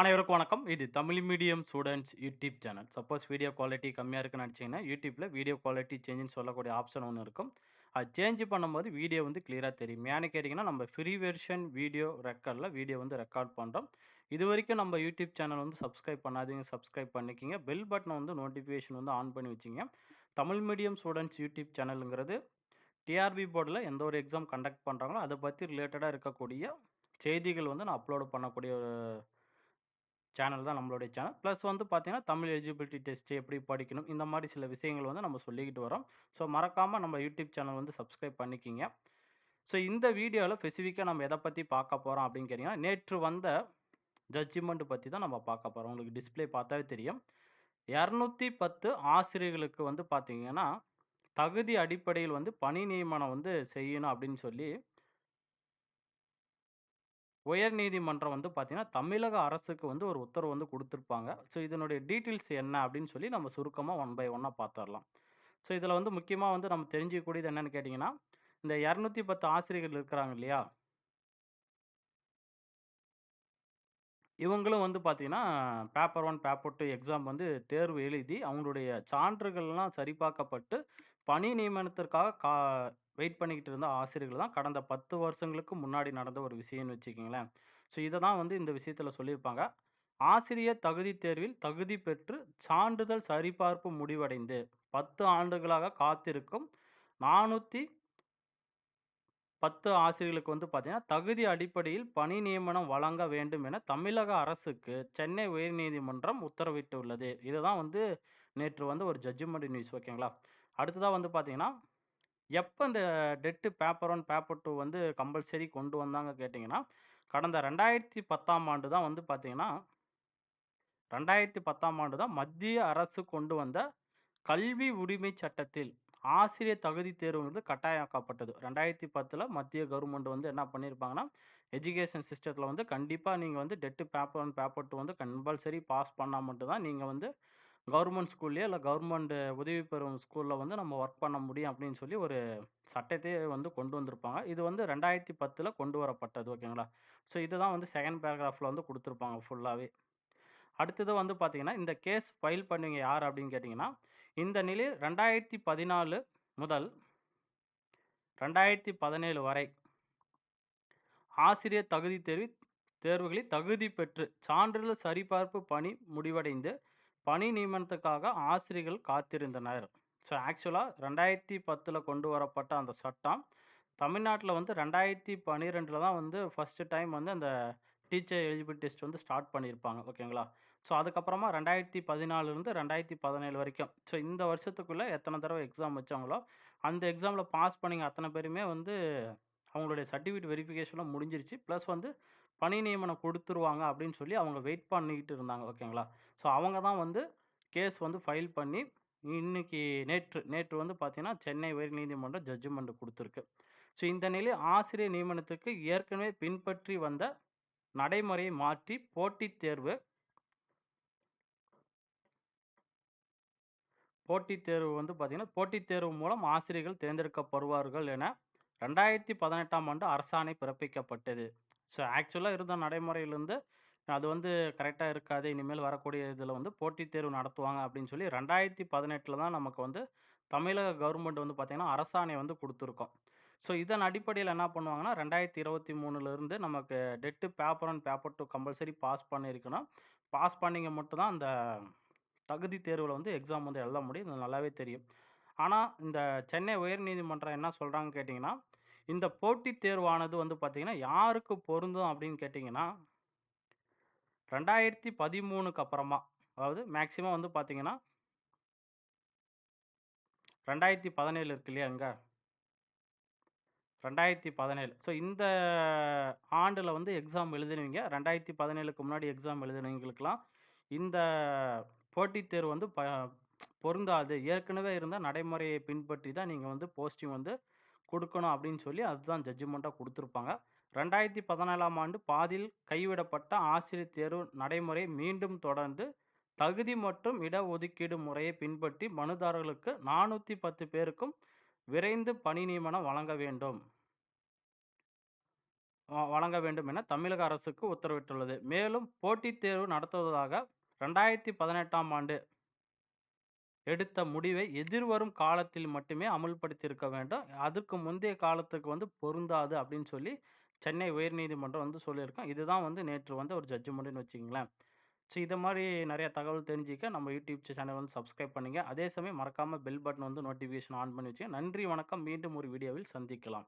அனைவருக்கும் வணக்கம். இது Tamil medium students YouTube channel. Suppose video quality கம்மியாக இருக்குன்னு நினச்சிங்கன்னா YouTubeல வீடியோ குவாலிட்டி சேஞ்சுன்னு சொல்லக்கூடிய ஆப்ஷன் ஒன்று இருக்கும். அது சேஞ்ச் பண்ணும்போது வீடியோ வந்து கிளியராக தெரியும். ஏன்னு கேட்டிங்கன்னா நம்ம ஃப்ரீ வெர்ஷன் வீடியோ ரெக்கார்டில் வீடியோ வந்து ரெக்கார்ட் பண்ணுறோம் இது வரைக்கும் நம்ம யூடியூப் சேனல் வந்து சப்ஸ்கிரைப் பண்ணாதீங்க, சப்ஸ்கிரைப் பண்ணிக்கிங்க பெல் பட்டனை வந்து நோட்டிஃபிகேஷன் வந்து ஆன் பண்ணி வச்சிங்க தமிழ் மீடியம் ஸ்டூடெண்ட்ஸ் யூடியூப் சேனலுங்கிறது டிஆர்பி போர்டில் எந்த ஒரு எக்ஸாம் கண்டக்ட் பண்ணுறாங்களோ அதை பற்றி ரிலேட்டடாக இருக்கக்கூடிய செய்திகள் வந்து நான் அப்லோடு பண்ணக்கூடிய ஒரு சேனல் தான் நம்மளுடைய சேனல். ப்ளஸ் வந்து பார்த்தீங்கன்னா, தமிழ் எலிஜிபிலிட்டி டெஸ்ட் எப்படி படிக்கணும், இந்த மாதிரி சில விஷயங்கள் வந்து நம்ம சொல்லிக்கிட்டு வரோம். ஸோ மறக்காமல் நம்ம யூடியூப் சேனல் வந்து சப்ஸ்கிரைப் பண்ணிக்கிங்க ஸோ இந்த வீடியோவில் ஸ்பெசிஃபிக்காக நம்ம எதை பற்றி பார்க்க போகிறோம் அப்படின்னு கேட்டிங்கன்னா நேற்று வந்த ஜட்ஜ்மெண்ட் பற்றி தான் நம்ம பார்க்க போகிறோம் உங்களுக்கு டிஸ்ப்ளே பார்த்தாவே தெரியும். 210 ஆசிரியர்களுக்கு வந்து பார்த்தீங்கன்னா, தகுதி அடிப்படையில் வந்து பணி நியமனம் வந்து செய்யணும் அப்படின்னு சொல்லி உயர்நீதிமன்றம் வந்து பார்த்தீங்கன்னா, தமிழக அரசுக்கு வந்து ஒரு உத்தரவு வந்து கொடுத்துருப்பாங்க ஸோ இதனுடைய டீட்டெயில்ஸ் என்ன அப்படின்னு சொல்லி நம்ம சுருக்கமாக ஒன் பை ஒன்னாக பார்த்துடலாம் ஸோ இதில் வந்து முக்கியமாக வந்து நம்ம தெரிஞ்சுக்கக்கூடியது என்னன்னு கேட்டிங்கன்னா இந்த 210 ஆசிரியர்கள் இருக்கிறாங்க இல்லையா? இவங்களும் வந்து பார்த்தீங்கன்னா, paper one paper two exam வந்து தேர்வு எழுதி, அவங்களுடைய சான்றுகள்லாம் சரிபார்க்கப்பட்டு, பணி நியமனத்திற்காக கா வெயிட் பண்ணிக்கிட்டு இருந்த ஆசிரியர்கள் தான் கடந்த 10 வருஷங்களுக்கு முன்னாடி நடந்த ஒரு விஷயம்னு வச்சுக்கிங்களேன் ஸோ இதை தான் வந்து இந்த விஷயத்தில் சொல்லியிருப்பாங்க. ஆசிரியர் தகுதி தேர்வில் தகுதி பெற்று சான்றிதழ் சரிபார்ப்பு முடிவடைந்து 10 ஆண்டுகளாக காத்திருக்கும் 410 ஆசிரியர்களுக்கு வந்து பார்த்தீங்கன்னா, தகுதி அடிப்படையில் பணி நியமனம் வழங்க வேண்டும் என தமிழக அரசுக்கு சென்னை உயர்நீதிமன்றம் உத்தரவிட்டுள்ளது. இதுதான் வந்து நேற்று வந்து ஒரு ஜட்ஜ்மெண்ட் நியூஸ் ஓகேங்களா? அடுத்ததாக வந்து பார்த்தீங்கன்னா, எப்போ இந்த TET paper one paper two வந்து கம்பல்சரி கொண்டு வந்தாங்க கேட்டிங்கன்னா கடந்த 2010ஆம் ஆண்டு தான் வந்து பார்த்தீங்கன்னா 2010ஆம் ஆண்டு தான் மத்திய அரசு கொண்டு வந்த கல்வி உரிமை சட்டத்தில் ஆசிரியர் தகுதி தேர்வுங்கிறது கட்டாயமாக்கப்பட்டது. 2010ல மத்திய கவர்மெண்ட் வந்து என்ன பண்ணியிருப்பாங்கன்னா, எஜுகேஷன் சிஸ்டத்தில் வந்து கண்டிப்பாக நீங்கள் வந்து TET paper one paper two வந்து கம்பல்சரி பாஸ் பண்ணால் மட்டும்தான் நீங்கள் வந்து கவர்மெண்ட் ஸ்கூல்லையோ இல்லை கவர்மெண்ட் உதவி பெறும் ஸ்கூலில் வந்து நம்ம ஒர்க் பண்ண முடியும் அப்படின்னு சொல்லி ஒரு சட்டத்தையே வந்து கொண்டு வந்திருப்பாங்க. இது வந்து 2010ல கொண்டு வரப்பட்டது ஓகேங்களா? ஸோ இதுதான் வந்து செகண்ட் பேராகிராஃபில் வந்து கொடுத்துருப்பாங்க ஃபுல்லாகவே அடுத்தது வந்து பார்த்தீங்கன்னா, இந்த கேஸ் ஃபைல் பண்ணுவீங்க யார் அப்படின்னு கேட்டிங்கன்னா இந்த நிலையில் 2014 முதல் 2017 வரை ஆசிரியர் தகுதி தேர்வு தேர்வுகளில் தகுதி பெற்று சான்றிதழ் சரிபார்ப்பு பணி முடிவடைந்து, பணி நியமனத்துக்காக ஆசிரியர்கள் காத்திருந்தனர். ஸோ ஆக்சுவலாக ரெண்டாயிரத்தி பத்தில் கொண்டு வரப்பட்ட அந்த சட்டம், தமிழ்நாட்டில் வந்து 2012ல தான் வந்து ஃபஸ்ட்டு டைம் வந்து அந்த டீச்சர் எலிஜிபிலிட்டி டெஸ்ட் வந்து ஸ்டார்ட் பண்ணியிருப்பாங்க. ஓகேங்களா? ஸோ அதுக்கப்புறமா 2014லிருந்து 2017 வரைக்கும். ஸோ இந்த வருஷத்துக்குள்ளே எத்தனை தடவை எக்ஸாம் வச்சாங்களோ, அந்த எக்ஸாமில் பாஸ் பண்ணிங்க அத்தனை பேருமே வந்து அவங்களுடைய சர்டிஃபிகேட் வெரிஃபிகேஷன்லாம் முடிஞ்சிருச்சு. ப்ளஸ் வந்து பணி நியமனம் கொடுத்துருவாங்க அப்படின்னு சொல்லி அவங்க வெயிட் பண்ணிக்கிட்டு இருந்தாங்க. ஓகேங்களா? ஸோ அவங்க தான் வந்து கேஸ் வந்து ஃபைல் பண்ணி இன்னைக்கு நேற்று நேற்று வந்து பார்த்தீங்கன்னா, சென்னை உயர்நீதிமன்றம் ஜட்ஜ்மெண்ட் கொடுத்துருக்கு ஸோ இந்த நிலையில் ஆசிரியர் நியமனத்துக்கு ஏற்கனவே பின்பற்றி வந்த நடைமுறையை மாற்றி போட்டித் தேர்வு போட்டித் தேர்வு வந்து பார்த்தீங்கன்னா, போட்டித் தேர்வு மூலம் ஆசிரியர்கள் தேர்ந்தெடுக்கப்படுவார்கள் என 2018ஆம் ஆண்டு அரசாணை பிறப்பிக்கப்பட்டது. ஸோ ஆக்சுவலாக இருந்த நடைமுறையிலேருந்து அது வந்து கரெக்டாக இருக்காது. இனிமேல் வரக்கூடிய இதில் வந்து போட்டித் தேர்வு நடத்துவாங்க அப்படின்னு சொல்லி 2018ல தான் நமக்கு வந்து தமிழக கவர்மெண்ட் வந்து பார்த்திங்கன்னா அரசாணை வந்து கொடுத்துருக்கோம் ஸோ இதன் அடிப்படையில் என்ன பண்ணுவாங்கன்னா, 2023லிருந்து நமக்கு TET paper and paper two compulsory pass பண்ணியிருக்கணும். பாஸ் பண்ணிங்க மட்டும்தான் அந்த தகுதி தேர்வில் வந்து எக்ஸாம் வந்து எழுத முடியும். இது நல்லாவே தெரியும். ஆனால் இந்த சென்னை உயர்நீதிமன்றம் என்ன சொல்கிறாங்கன்னு கேட்டிங்கன்னா இந்த போட்டித் தேர்வானது வந்து பார்த்தீங்கன்னா, யாருக்கு பொருந்தும் அப்படின்னு கேட்டிங்கன்னா ரெண்டாயிரத்தி பதிமூணுக்கு அப்புறமா, அதாவது மேக்சிமம் வந்து பார்த்தீங்கன்னா 2017 இருக்கு இல்லையா இங்க? 2017 ஸோ இந்த ஆண்டுல வந்து எக்ஸாம் எழுதினவங்க 2017க்கு முன்னாடி எக்ஸாம் எழுதினவங்களுக்கெல்லாம் இந்த போட்டித் தேர்வு வந்து ப பொருந்தாது. ஏற்கனவே இருந்த நடைமுறையை பின்பற்றி தான் நீங்க வந்து போஸ்டிங் வந்து கொடுக்கணும் அப்படின்னு சொல்லி அதுதான் ஜட்ஜ்மெண்ட்டாக கொடுத்துருப்பாங்க ரெண்டாயிரத்தி பதினேழாம் ஆண்டு பாதியில் கைவிடப்பட்ட ஆசிரியர் தேர்வு நடைமுறை மீண்டும் தொடர்ந்து, தகுதி மற்றும் இட ஒதுக்கீடு முறையை பின்பற்றி மனுதாரர்களுக்கு 410 பேருக்கும் விரைந்து பணி நியமனம் வழங்க வேண்டும். வழங்க வேண்டும் என தமிழக அரசுக்கு உத்தரவிட்டுள்ளது. மேலும் போட்டித் தேர்வு நடத்துவதாக 2018ஆம் ஆண்டு எடுத்த முடிவை எதிர்வரும் காலத்தில் மட்டுமே அமல்படுத்தியிருக்க வேண்டும். அதுக்கு முந்தைய காலத்துக்கு வந்து பொருந்தாது அப்படின்னு சொல்லி சென்னை உயர்நீதிமன்றம் வந்து சொல்லியிருக்கோம் இதுதான் வந்து நேற்று வந்து ஒரு ஜட்ஜ்மெண்ட்னு வச்சுக்கங்களேன். ஸோ இதை மாதிரி நிறைய தகவல் தெரிஞ்சுக்க நம்ம யூடியூப் சேனல் வந்து சப்ஸ்கிரைப் பண்ணுங்கள் அதே சமயம் மறக்காமல் பெல் பட்டன் வந்து நோட்டிஃபிகேஷன் ஆன் பண்ணி வச்சுங்க. நன்றி, வணக்கம். மீண்டும் ஒரு வீடியோவில் சந்திக்கலாம்.